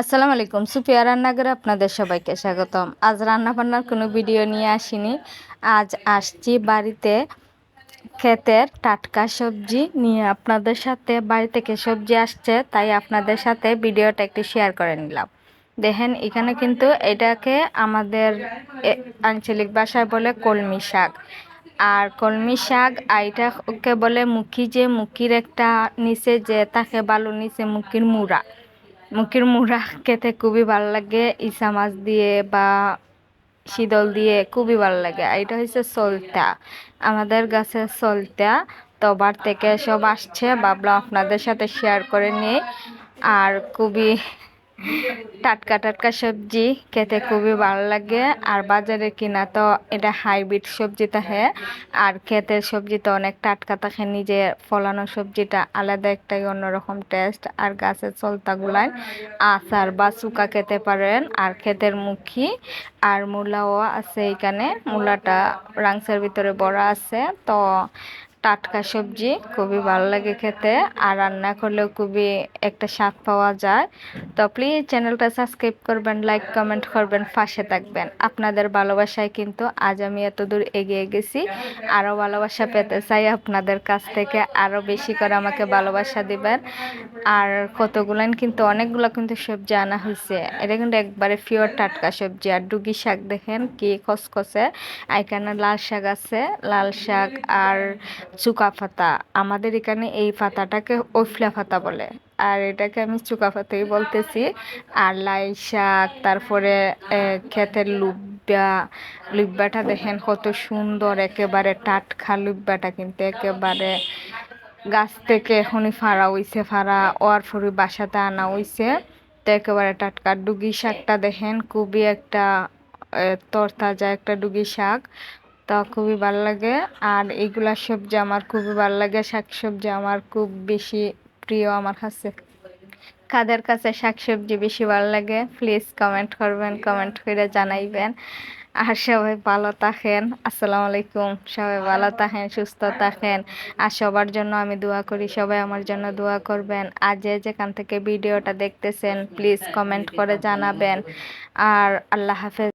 আসসালামু আলাইকুম সুপিয়া রান্নাঘরে আপনাদের সবাইকে স্বাগতম। আজ রান্না বান্নার কোনো ভিডিও নিয়ে আসিনি। আজ আসছি বাড়িতে ক্ষেতের টাটকা সবজি নিয়ে। আপনাদের সাথে বাড়ি থেকে সবজি আসছে, তাই আপনাদের সাথে ভিডিওটা একটু শেয়ার করে নিলাম। দেখেন, এখানে কিন্তু এটাকে আমাদের আঞ্চলিক ভাষায় বলে কলমি শাক। আর কলমি শাক আইটা ওকে বলে মুখি, যে মুখির একটা নিচে যে তাকে বালু নিচে মুখির মুড়া। মুখির মুড়া খেতে খুবই ভালো লাগে ইসা মাছ দিয়ে বা শীতল দিয়ে খুবই ভালো লাগে। আর এটা হচ্ছে সলতা আমাদের গাছে সলতা তবার থেকে সব আসছে। ভাবলাম আপনাদের সাথে শেয়ার করে নিই। আর খুবই টাটকা টাটকা সবজি খেতে খুবই ভালো লাগে। আর বাজারে কিনা তো এটা হাইব্রিড সবজি থাকে আর ক্ষেতের সবজি তো অনেক টাটকা থাকে, নিজে ফলানো সবজিটা আলাদা একটাই অন্যরকম টেস্ট আর গাছের চলতাগুলাই আচার বা চুকা খেতে পারেন, আর ক্ষেতের মুখী। আর মূলাও আছে এখানে মূলাটা রাংসের ভিতরে বড় আছে, তো টাটকা সবজি খুবই ভালো লাগে খেতে আর রান্না করলেও খুবই একটা স্বাদ পাওয়া যায়। তো প্লিজ চ্যানেলটা সাবস্ক্রাইব করবেন লাইক কমেন্ট করবেন, পাশে থাকবেন। আপনাদের ভালোবাসায় কিন্তু আজ আমি এত দূর এগিয়ে গেছি। আরও ভালোবাসা পেতে চাই আপনাদের কাছ থেকে, আরও বেশি করে আমাকে ভালোবাসা দিবেন। আর কতগুলান কিন্তু অনেকগুলো কিন্তু সবজি আনা হয়েছে। এটা কিন্তু একবারে পিওর টাটকা সবজি। আর ডুগি শাক দেখেন কি খসখসে। এখানে লাল শাক আছে, লাল শাক আর চুকা পাতা আমাদের এখানে এই পাতাটাকে ওফলা পাতা বলে। আর এটাকে আমি চুকা পাতাই বলতেছি। আর লাই শাক, তারপরে ক্ষেতের লুব্বা, লুব্বাটা দেখেন কত সুন্দর, একেবারে টাটকা লুব্বাটা কিন্তু একেবারে গাছ থেকে এখনই ফাড়া হইছে, ফাড়া ওয়ার ফুরি বাসাতে আনা হইছে। তো একেবারে টাটকা। ডুগি শাকটা দেখেন খুবই একটা তরতাজা একটা ডুগি শাক। তা খুবই ভালো লাগে। আর এইগুলা সবজি আমার খুবই ভালো লাগে। শাক সবজি আমার খুব বেশি প্রিয় আমার কাছে। কাদের কাছে শাকসবজি বেশি ভালো লাগে প্লিজ কমেন্ট করবেন কমেন্ট করে জানাইবেন। আর সবাই ভালো থাকেন। আসসালামু আলাইকুম। সবাই ভালো থাকেন, সুস্থ থাকেন। আর সবার জন্য আমি দোয়া করি, সবাই আমার জন্য দোয়া করবেন। আর যে যেখান থেকে ভিডিওটা দেখতেছেন প্লিজ কমেন্ট করে জানাবেন। আর আল্লাহ হাফেজ।